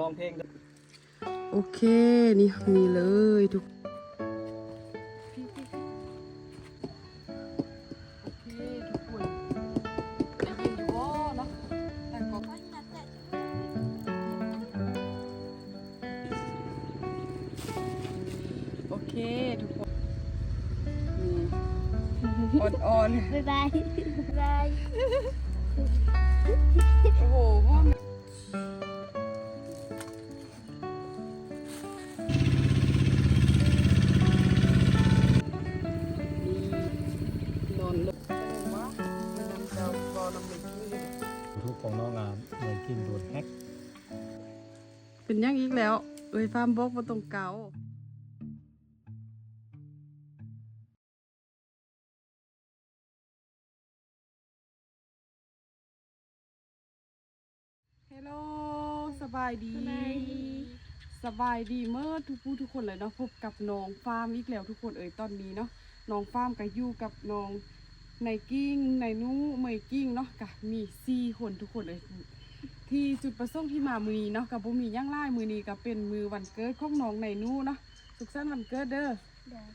ร้องเพลงโอเค นี่มีเลยทุกโอเคทุกคนได้ยินอยู่บ่เนาะแต่ก็โอเคทุกคนนี่อ่อนๆ บ๊ายบาย บ๊ายบาย โอ้โหพ่อ เหมือนกินโดนแฮกเป็นยังอีกแล้ว เอ้ยฟาร์มบอกว่าตรงเก่าเฮลโลสบายดีบ๊ายบายสบายดีเมื่อทุกผู้ทุกคนเลยเนาะพบกับน้องฟาร์มอีกแล้วทุกคนเอ่ยตอนนี้เนาะน้องฟาร์มก็อยู่กับน้องในกิ้งในนู้เมยกิ้งเนาะก็มีสี่คนทุกคนเลย ที่จุดประสงค์ที่มามือนี้เนาะกับบุมีย่างไล่มือนี้ก็เป็นมือวันเกิดของน้องในนู้เนาะสุขสันต์วันเกิดเด้อเดี๋ยว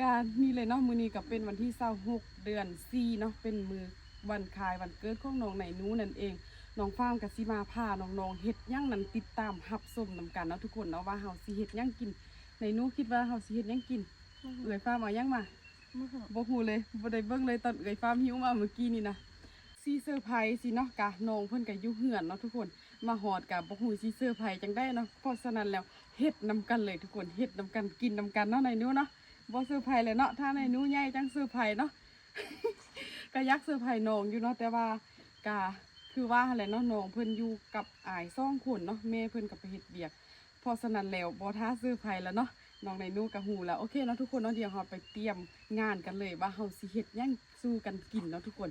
การนี่เลยเนาะมือนี้ก็เป็นวันที่เศร้าหกเดือนสี่เนาะเป็นมือวันคล้ายวันเกิดของน้องในนู้นั่นเองน้องฟาร์มกับสิมาพาน้องๆเฮ็ดหย่างนั้นติดตามหับสมนำกันเนาะทุกคนเนาะว่าเฮาสิเฮ็ดหย่างกิน ในนู้คิดว่าเฮาสิเฮ็ดหย่างกินเอ่ยฟาร์มเอาหย่างมามือหัวบ่ฮู้เลยบ่ได้เบิ่งเลยตอนเอ่ยฟาร์มหิวมาเมื่อกี้นี่นะ สิเซอร์ไพรส์สิเนาะกะน้องเพิ่นก็อยู่เฮือนเนาะทุกคนมาฮอดกะบ่ฮู้สิเซอร์ไพรส์จังได้เนาะเพราะฉะนั้นแล้วเฮ็ดนำกันเลยทุกคนเฮ็ดนำกันกินนำกันเนาะในนู้เนาะบ่เซอร์ไพรส์เลยเนาะถ้าในนู้ใหญ่จังเซอร์ไพรส์เนาะก็ยักเซอร์ไพรส์น้องอยู่เนาะแต่ว่ากะคือว่าอะไรเนาะน้องเพิ่นอยู่กับอายซ่องคนเนาะแม่เพิ่นก็ไปเฮ็ดเบียกเพราะฉะนั้นแล้วบ่ท้าเซอร์ไพรส์แล้วเนาะน้องในนู้ก็ฮู้แล้วโอเคเนาะทุกคนเนาะเดี๋ยวเราไปเตรียมงานกันเลยว่าเฮาสิเฮ็ดหยังสู้กันกินเนาะทุกคน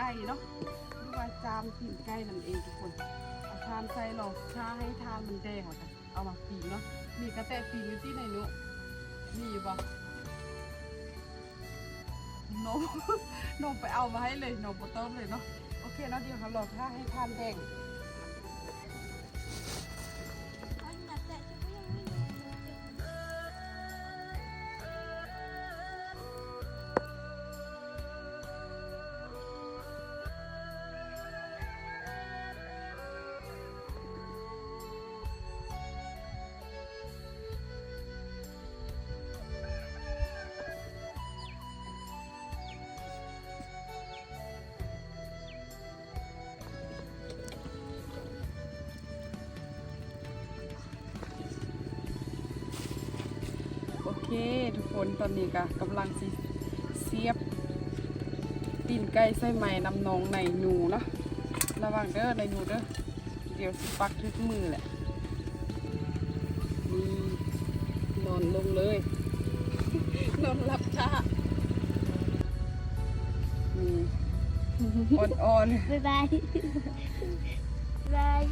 ไก่เนาะหรือว่าจามปีนไก่นั่นเองทุกคนเอาทานใส่เราถ้าให้ทานมันแดงออกกันเอามาปีนเนาะมีกระแตปีนอยู่ที่ไหนหนุมีอยู่บ่นมนไปเอามาให้เลยนมบ่ต้องเลยเนาะโอเคเนาะเดี๋ยวเรารอถ้าให้ทานแดง ทุกคนตอนนี้ก็กำลังสิเสียบตีนไก่ใส่ไม้น้ำนองในหนูเนาะระวังเด้อในหนูเด้อเดี๋ยวสิปักทึกมือแหละนี่นอนลงเลย นอนหลับท่านี่อ่อนๆ บ๊ายบาย บ๊ายบาย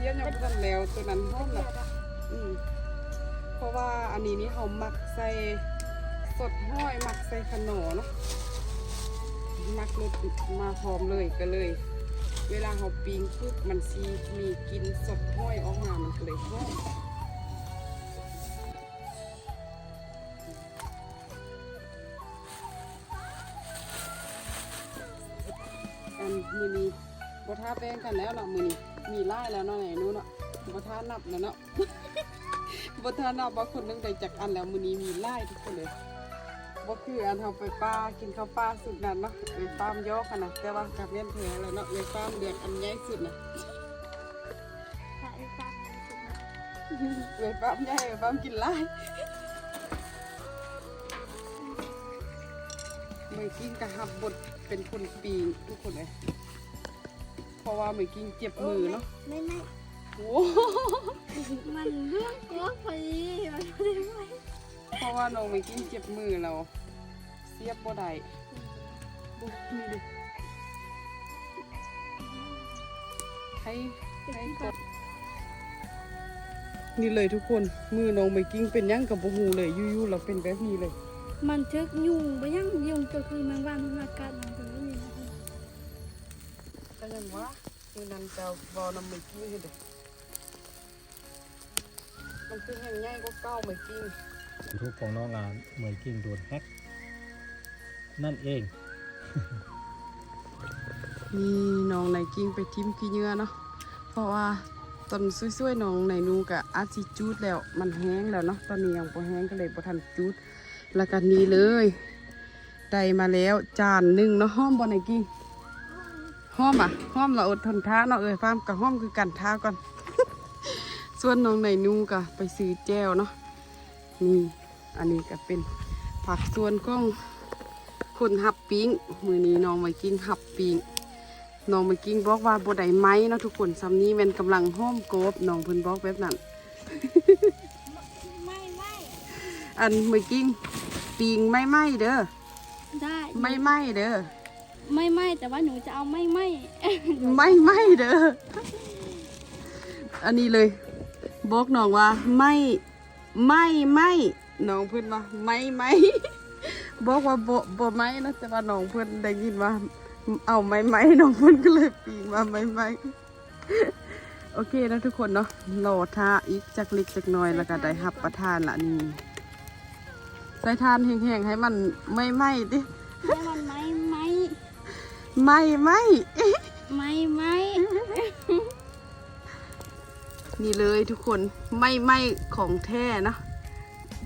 สียยังไม่ทันแล้วตัวนั้นห้อมแล้วอืมเพราะว่าอันนี้นี่เขาหมักใส่สดห้อยหมักใส่ขนอเนาะหมักรสมาหอมเลยก็เลย เวลาเขาปิ้งปุ๊บมันซีมีกลินสดห้อยออกมามันก็เลยหอมอันมือนี้บทาแป้งกันแล้วเนาะมือนี้ มีไล่แล้วเนาะไหนนู้นเนาะบทานับแล้วเนาะบัท่านับว่าคนนึกใด้จักอันแล้วมือนี้มีไล่ทุกคนเลยว่าคืออันเอาไปป้ากินข้าวป้าสุดนั้นเนาะเป็นป้ามยอขนาดแต่ว่ากับเลี้ยนเท้แล้วเนาะเลยป้ามเดือดอันใหญ่สุดนะเวฟ้ามใหญ่เวฟ้ามกินไล่เมื่กิ้กระหับบดเป็นคนปีทุกคนเลย ราะว่าเมื่อกี้เจ็บมือเนาะไม่ไม่โอ้มันเรื่องตัวพอดีมันไม่ได้ไหมเพราะว่าน้องเมื่อกี้เจ็บมือเราเสียบบ่ได้บุนี่ดิให้ให้กดนี่เลยทุกคนมือน้องเมื่อกี้เป็นหยังกับบ่ฮู้เลยอยู่ๆเราเป็นแบบนี้เลย มันทึกยุงไปยังยุงก็คือแมงวันมันอากาศมันถึงไม่มี นะก็ยังว่าคือนันจะบอน้ำเมื่อกี้เห็นเด้อมันคือแห่งใหญ่กว่าเก้าเมื่อกี้ทุกของน้องงามเหมยกิ้งโดนแฮ็กนั่นเองนี่น้องไหนกิ้งไปทิมขี้เหงื่อเนาะเพราะว่าตอนสวยๆน้องไหนนูกะอาจิจูดแล้วมันแห้งแล้วเนาะตอนนี้ยังบ่แห้งก็เลยบ่ทันจูดแล้วกันนี้เลย ได้มาแล้วจานหนึ่งเนาะห้อมบ่ไหนกิ้ง ห้อมอะห้อมเราอดทนท้าเนาะเอ้ยฟาร์มกับห้อมคือกันท้าก่อน ส่วนน้องไหนนูกะไปซื้อแจ้วเนาะนี่อันนี้ก็เป็นผักส่วนของคนหับปิ้งมือนี้น้องไว้กิ้งหับปิ้งน้องเมื่อกี้บอกว่าบ่ได้ไหมเนาะทุกคนซ้ำนี้แมันกำลังห้อมโกบน้องเพิ่นบอกแบบนั้นไม่ไม่อันเมื่อกี้ปิงไม่ไหมเด้อได้ไม่ไหมเด้อ ไม่ไม่แต่ว่าหนูจะเอาไม่ไม่ไม่ไหมเด้อ อันนี้เลย บอกน้องว่า ไม่ไม่ไม่น้องเพิ่นว่าไม่ไม่บอกว่าบ่บ่ไม่นะแต่ว่าน้องเพิ่นได้ยินว่า เอาไม่ไม่น้องเพิ่นก็เลยปิงว่าไม่ไม่โอเคนะทุกคนเนาะรอท่าอีกจักเล็กจักน้อยแล้วก็ได้รับประทานละนี่ใส่ทานแห้งๆให้มันไม่ไหม้ดิ ไหม้ไหม้ไม่ไม่นี่เลยทุกคนไม่ไหม้ของแท้นะ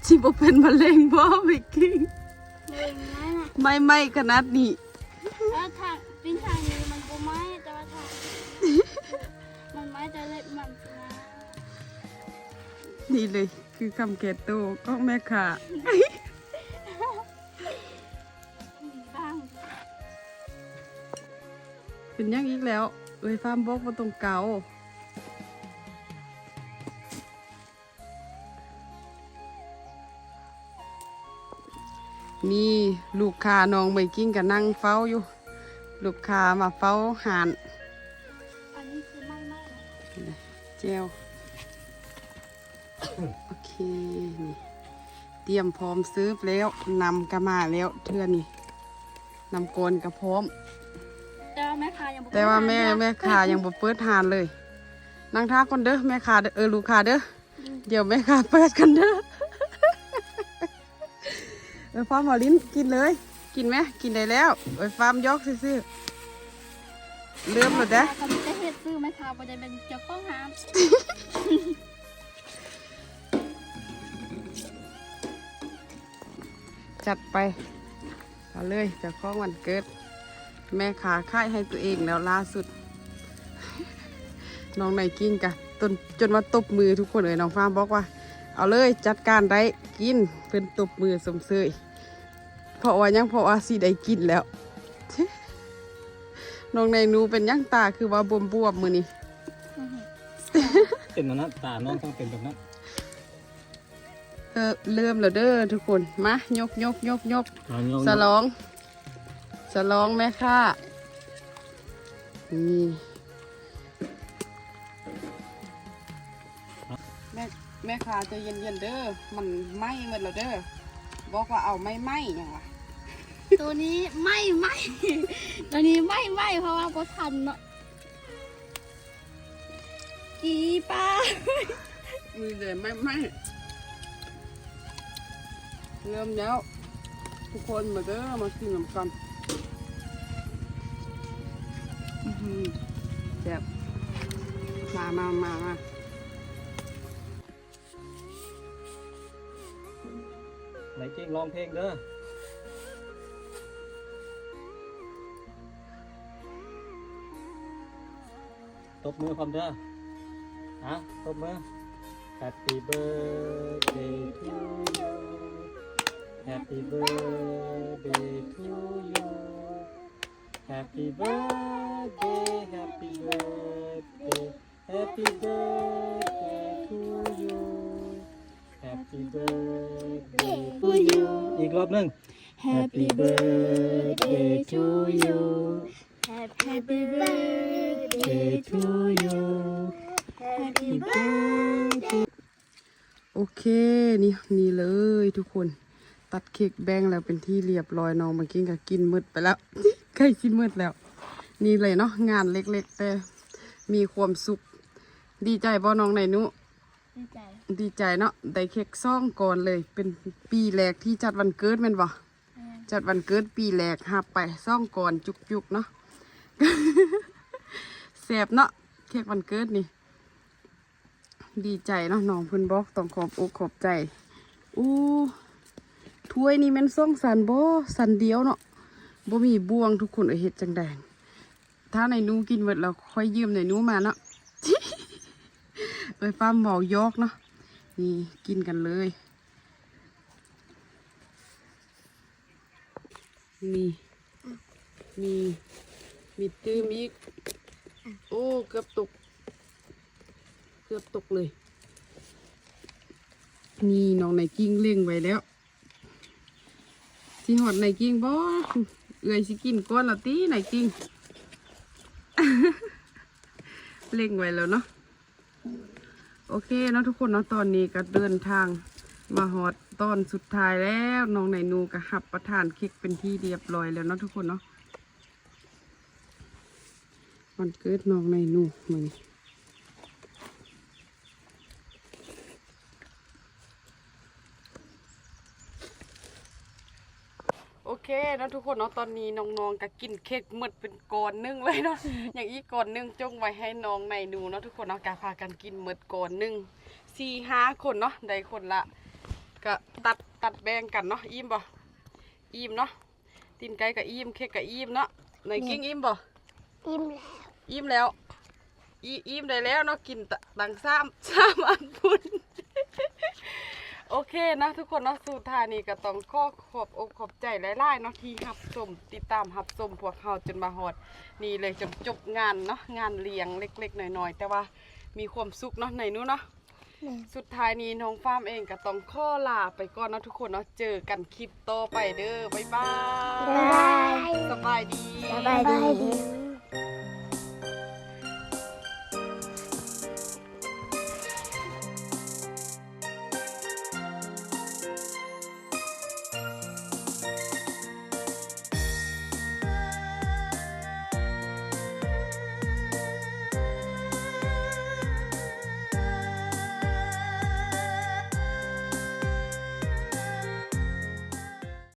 ชิบเป็นมะเร็งบ่ไม่กินเลยไม่นะไม่ไหม้ขนาดนี้แล้วทางปิ้นทางนี้มันก็ไม่แต่ว่าทางมันไม่แต่เล็บมันนะนี่เลยคือคำเกตโตก็แม่ค่ะ เป็นอยังอีกแล้ว เอ้ยฟาร์มบอกว่าตรงเกานี่ลูกค้าน้องไม่กิ้งกับนั่งเฝ้าอยู่ ลูกค้ามาเฝ้าหานอันนี้คือไม่ไม่นะเจลโอเคนี่เตรียมพร้อมซื้อแล้วนำกระมาแล้วเทื่อนี่นำโกนกระพร้อม แต่ว่าแม่ค้ายังบอกแต่ว่าแม่แม่ค้ายังบ่เปิดทานเลยนั่งท่าก่อนเด้อแม่ค้าเด้อเออลูกค้าเด้อเดี๋ยวแม่ค้าเปิดกันเด้อเออฟาร์มหมอลิ้นกินเลย กินไหมกินได้แล้วเออฟาร์มยกซื่อๆเริ่มแล้วเด้อเขาจะเฮ็ดซื้อแม่ค้าบ่ได้เป็นเจ้าของห้ามจัดไปเอาเลยเจะคล้าของวันเกิด แม่ขาค่ายให้ตัวเองแล้วล่าสุด น้องไหนกินกะจนจนว่าตบมือทุกคนเลยน้องฟ้าบอกว่า เอาเลยจัดการได้กินเพิ่นตบมือสมเสยเพราะว่ายังเพราะว่าสีได้กินแล้วน้องในหนูเป็นยังตาคือว่าบวมบวมๆมือนี่เป็นแบบนั้นตาน้องต้องเป็นแบบนั้นเออเริ่มแล้วเด้อทุกคนมายกยกยกยกเอาโยงสลอง สลองแม่ค่ะนี่แม่แม่ค่ะใจะเย็นๆเด้อ มันไหม้หมดแล้วเด้อ บอกว่าเอาไม่ไหม้ยังวะตัวนี้ไม่ไม่ตัวนี้ไม่ไม่เพราะว่าบ่ทันเนาะอีป้ามีเลยไม่ไหม้เริ่มแล้ว ทุกคนมาเด้อมากินน้ำกัน แซ่บมามามามา ไหนเก่งร้องเพลงเด้อตบมือพร้อมเด้อฮะตบมือ Happy birthday to you Happy birthday to you Happy birthday Happy birthday Happy birthday to you Happy birthday to you อีกรอบหนึ่ง Happy birthday to you Happy birthday to you Happy birthday โอเคนี่นี่เลยทุกคนตัดเค้กแบงแล้วเป็นที่เรียบร้อยน้องเมื่อกี้ก็กินมืดไปแล้ว ใกล้สินมืดแล้ว นี่เลยเนาะงานเล็กๆ แต่มีความสุข ดีใจบ่น้องไหนหนุดีใจดีใจเนาะได้เค้กซ่องก่อนเลย เป็นปีแรกที่จัดวันเกิดแม่นบ่แม่จัดวันเกิดปีแรกหับไปซ่องก่อนจุกๆเนาะแสบเนาะเค้กวันเกิดนี่ ดีใจเนาะน้องเพิ่นบอกต้องขอบอกขอบใจอู้ถ้วยนี่แมันซ่องสันบ่สันเดียวเนาะบ่มีบ่วงทุกคนเอ้ยเฮ็ดจังใด ถ้าในนู้กินหมดแล้วค่อยยืมในนู้มาเนาะเอ้ยฟ้าเมายกเนาะนี่กินกันเลยมีมีมีตื้มอีกโอ้เกือบตก เกือบตกเลย นี่น้องไนกิ้งเล่งไว้แล้วสิหอดไนกิ้งบ่เอื่อยสิกินก้อนละตีไนกิ้ง เล่งไว้แล้วเนาะโอเคเนาะทุกคนเนาะตอนนี้ก็เดินทางมาฮอดตอนสุดท้ายแล้วน้องไหนนูก็หับประทานเค้กเป็นที่เรียบร้อยแล้วเนาะทุกคนเนาะวันเกิดน้องไหนนูมือน เคเนาะทุกคนเนาะตอนนี้น้องๆก็กินเค้กหมดเป็นก้อนหนึงเลยเนาะอย่างอีกก้อนหนึงจงไว้ให้น้องไนนูเนาะทุกคนเนาะกาพากันกินหมดก้อนหนึงสี่ห้าคนเนาะได้คนละก็ตัดตัดแบ่งกันเนาะอิ่มบ่อิ่มเนาะตีนไก่กับอิ่มเค้กกับอิ่มเนาะไหนกิ้งอิ่มบ่อิ่มแล้วอิ่มแล้วอีอิ่มได้แล้วเนาะกินตะดังซ้ำซ้ำอันพุ่น โอเคนะทุกคนเนาะสุดท้ายนี้ก็ต้องขอขอบอกขอบใจหลายๆเนาะที่หับชมติดตามหับชมพวกเขาจนมาฮอดนี่เลยจนจบงานเนาะงานเลี้ยงเล็กๆหน่อยๆแต่ว่ามีความสุขเนาะในนู้นเนาะสุดท้ายนี้น้องฟาร์มเองก็ต้องขอลาไปก่อนเนาะทุกคนเนาะเจอกันคลิปต่อไปเด้อบ๊ายบายบ๊ายบาย สบายดี สบายดี